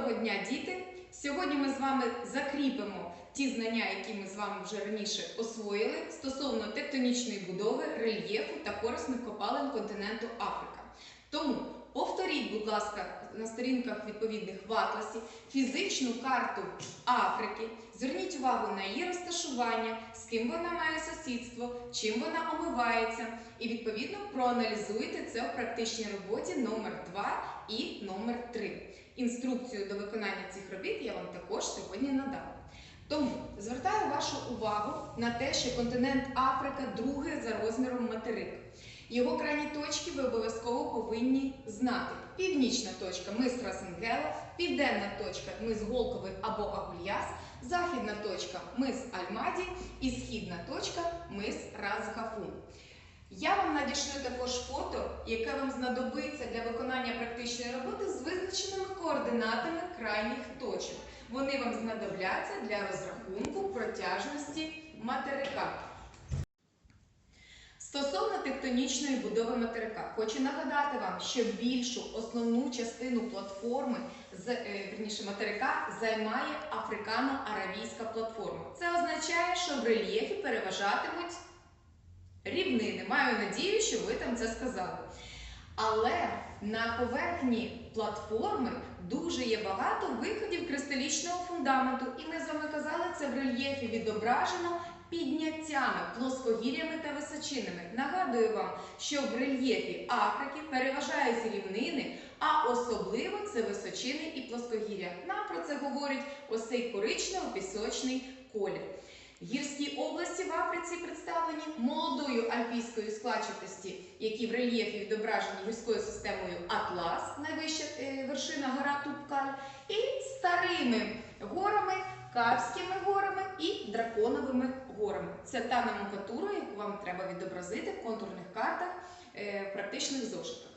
Доброго дня, діти! Сьогодні ми з вами закріпимо ті знання, які ми з вами вже раніше освоїли стосовно тектонічної будови, рельєфу та корисних копалин континенту Африка. Будь ласка, на сторінках відповідних в атласі фізичну карту Африки. Зверніть увагу на її розташування, з ким вона має сусідство, чим вона омивається, і відповідно проаналізуйте це у практичній роботі номер 2 і номер 3. Інструкцію до виконання цих робіт я вам також сьогодні надам. Тому звертаю вашу увагу на те, що континент Африка другий за розміром материк. Його крайні точки ви обов'язково повинні знати. Північна точка мис Расенгела, південна точка мис Голковий або Агульяс, західна точка мис Альмаді і східна точка мис Разгафун. Я вам надішлю також фото, яке вам знадобиться для виконання практичної роботи з визначеними координатами крайніх точок. Вони вам знадобляться для розрахунку протяжності материка. Стосовно тектонічної будови материка, хочу нагадати вам, що більшу основну частину платформи з верніше материка займає африкано-аравійська платформа. Це означає, що в рельєфі переважатимуть рівнини. Маю надію, що ви там це сказали. Але на поверхні платформи дуже є багато виходів кристалічного фундаменту, і ми з вами казали, це в рельєфі відображено підняттями, плоскогір'ями та височинами. Нагадую вам, що в рельєфі Африки переважають рівнини, а особливо це височини і плоскогір'я. Нам про це говорить ось цей коричнево-пісочний колір. Гірські області в представлені молодою альпійською складчатості, які в рельєфі відображені гірською системою Атлас, найвища е, вершина гора Тупкаль, і старими горами, Капськими горами і драконовими горами. Це та номенклатура, яку вам треба відобразити в контурних картах е, практичних зошитах.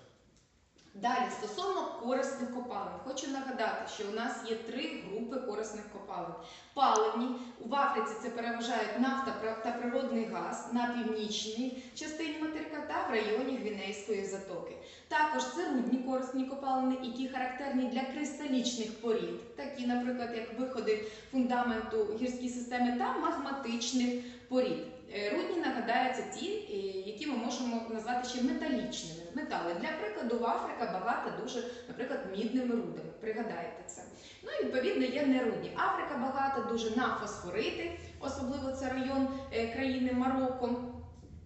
Далі, стосовно корисних копалин, хочу нагадати, що у нас є три групи корисних копалин. Паливні в Африці це переважають нафта та природний газ на північній частині материка та в районі Гвінейської затоки. Також це рудні корисні копалини, які характерні для кристалічних порід, такі, наприклад, як виходи фундаменту гірської системи та магматичних порід. Е, Рудні нагадаються ті, е, які ми можемо назвати ще металічними. Метали. Для прикладу, Африка багата дуже, наприклад, мідними рудами. Пригадайте це. Ну і відповідно є нерудні. Африка багата дуже на фосфорити, особливо це район е, країни Марокко.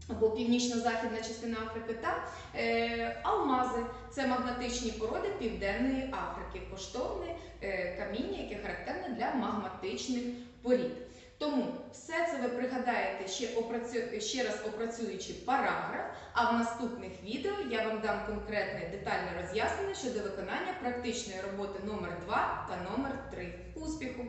Або північно-західна частина Африки та е, алмази це магматичні породи Південної Африки, коштовне е, каміння, яке характерне для магматичних порід. Тому все це ви пригадаєте ще, опрацю... ще раз опрацюючи параграф, а в наступних відео я вам дам конкретне детальне роз'яснення щодо виконання практичної роботи номер 2 та номер 3. Успіху!